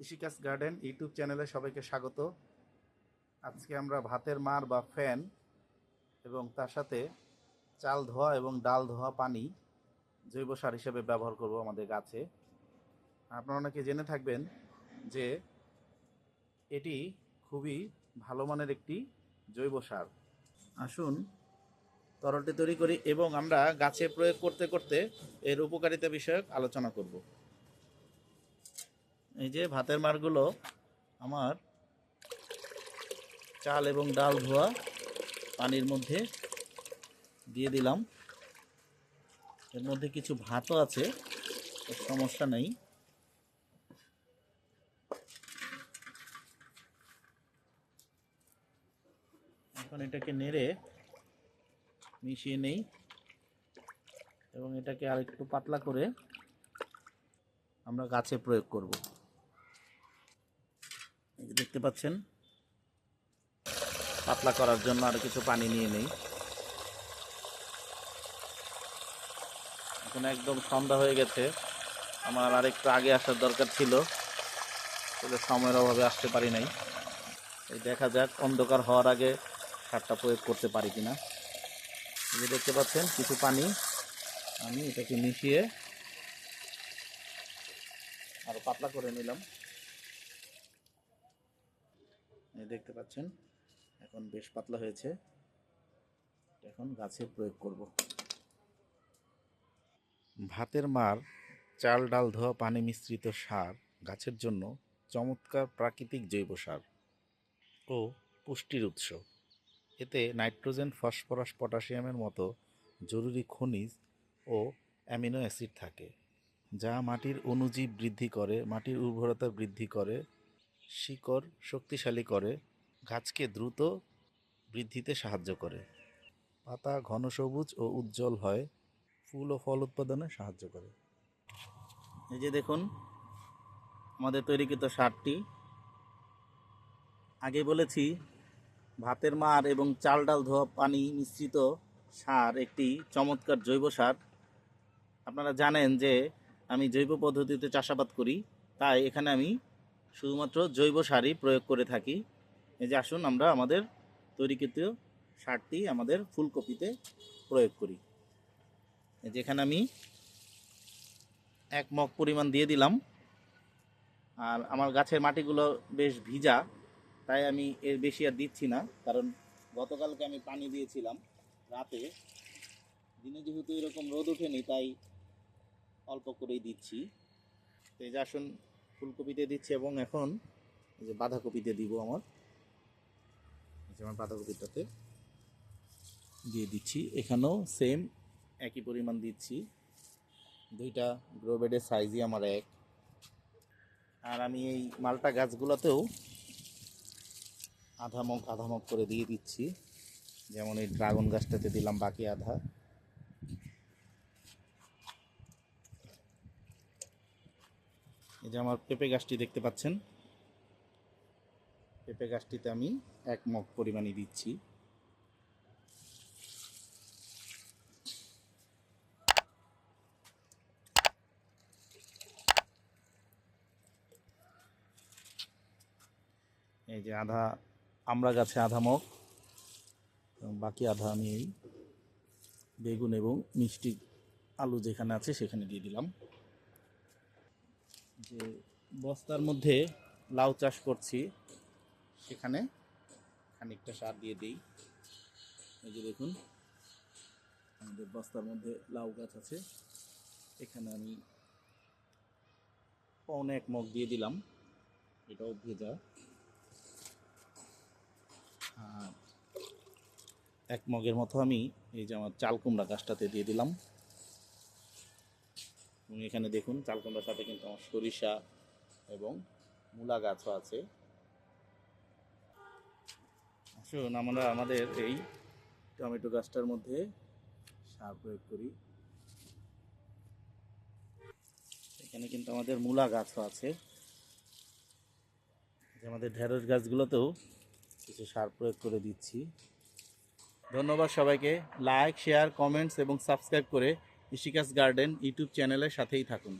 কৃষিকাজ garden YouTube চ্যানেলে সবাইকে স্বাগত। আজকে আমরা ভাতের মার বা ফ্যান এবং তার সাথে চাল ধোয়া এবং ডাল ধোয়া পানি জৈব সার হিসেবে ব্যবহার করব আমাদের গাছে। আপনারা অনেকে জেনে থাকবেন যে এটি খুবই ভালো মানের একটি জৈব সার। আসুন, তরলটি তৈরি করি এবং আমরা গাছে প্রয়োগ করতে করতে এর উপকারিতা বিষয়ক আলোচনা করব। এই যে ভাতের মারগুলো আমার চাল এবং ডাল ধোয়া পানির মধ্যে দিয়ে দিলাম। এর মধ্যে কিছু ভাতও আছে সমস্যা নেই। এখন এটাকে নেড়ে মিশিয়ে নেই এবং এটাকে আরেকটু পাতলা করে আমরা গাছে প্রয়োগ করব। দেখতে পাচ্ছেন। পাতলা করার জন্য আরও কিছু পানি নিয়ে নেই। এখন একদম সন্ধ্যা হয়ে গেছে। আমার আর একটু আগে আসার দরকার ছিল, তবে সময়ের অভাবে আসতে পারি নাই। এই দেখা যাক অন্ধকার হওয়ার আগে সারটা প্রয়োগ করতে পারি কিনা। এই যে দেখতে পাচ্ছেন, কিছু পানি আমি এটাকে মিশিয়ে আরও পাতলা করে নিলাম এই দেখতে পাচ্ছেন, এখন বেশ পাতলা হয়েছে। এখন গাছে প্রয়োগ করব। ভাতের মার চাল ডাল ধোয়া পানি মিশ্রিত সার গাছের জন্য চমৎকার প্রাকৃতিক জৈব সার ও পুষ্টির উৎস। এতে নাইট্রোজেন, ফসফরাস, পটাশিয়ামের মতো জরুরি খনিজ ও অ্যামিনো অ্যাসিড থাকে, যা মাটির অণুজীব বৃদ্ধি করে, মাটির উর্বরতা বৃদ্ধি করে শিকড় শক্তিশালী করে, গাছকে দ্রুত বৃদ্ধিতে সাহায্য করে। পাতা ঘন সবুজ ও উজ্জ্বল হয়, ফুল ও ফল উৎপাদনে সাহায্য করে। এই যে দেখুন, আমাদের তৈরিকৃত সারটি। আগে বলেছি, ভাতের মার এবং চাল ডাল ধোয়া পানি মিশ্রিত সার একটি চমৎকার জৈব সার। আপনারা জানেন যে আমি জৈব পদ্ধতিতে চাষাবাদ করি, তাই এখানে আমি শুধুমাত্র জৈব সারই প্রয়োগ করে থাকি। এই যে আসুন আমরা আমাদের তৈরিকৃত সারটি আমাদের ফুলকপিতে প্রয়োগ করি। এই যে এখানে আমি এক মগ পরিমাণ দিয়ে দিলাম। আর আমার গাছের মাটিগুলো বেশ ভিজা, তাই আমি এর বেশি আর দিচ্ছি না, কারণ গতকালকে আমি পানি দিয়েছিলাম রাতে। দিনে যেহেতু এরকম রোদ ওঠেনি, তাই অল্প করেই দিচ্ছি। তো এই যে আসুন ফুলকপিতে দিচ্ছি এবং এখন যে বাঁধাকপিতে দিব আমার। আমার বাঁধাকপিটাতে দিয়ে দিচ্ছি। এখানেও সেম একই পরিমাণ দিচ্ছি। দুইটা গ্রো বেডের সাইজই আমার এক। আর আমি এই মালটা গাছগুলোতেও আধা মগ আধা মগ করে দিয়ে দিচ্ছি। যেমন এই ড্রাগন গাছটাতে দিলাম বাকি আধা। এই যে আমার পেঁপে গাছটি দেখতে পাচ্ছেন। পেঁপে গাছটিতে আমি এক মগ পরিমাণই দিচ্ছি। এই যে আধা আমরা গাছে আধা মগ বাকি আধা আমি এই বেগুন এবং মিষ্টি আলু যেখানে আছে সেখানে দিয়ে দিলাম। যে বস্তার মধ্যে লাউ চাষ করছি, সেখানে খানিকটা সার দিয়ে দিই। এই যে দেখুন, আমাদের বস্তার মধ্যে লাউ গাছ আছে। এখানে আমি পৌনে এক মগ দিয়ে দিলাম। এটাও ভেজা। আর এক মগের মতো আমি এই যে আমার চাল কুমড়া গাছটাতে দিয়ে দিলাম। এখানে দেখুন চাল কুমড়ার সাথে কিন্তু আমার সরিষা এবং মূলা গাছও আছে। আসুন, আমরা আমাদের এই টমেটো গাছটার মধ্যে সার প্রয়োগ করি। এখানে কিন্তু আমাদের মূলা গাছও আছে। আমাদের ঢেঁড়স গাছগুলোতেও কিছু সার প্রয়োগ করে দিচ্ছি। ধন্যবাদ সবাইকে। লাইক, শেয়ার, কমেন্টস এবং সাবস্ক্রাইব করে কৃষিকাজ গার্ডেন ইউটিউব চ্যানেলের সাথেই থাকুন।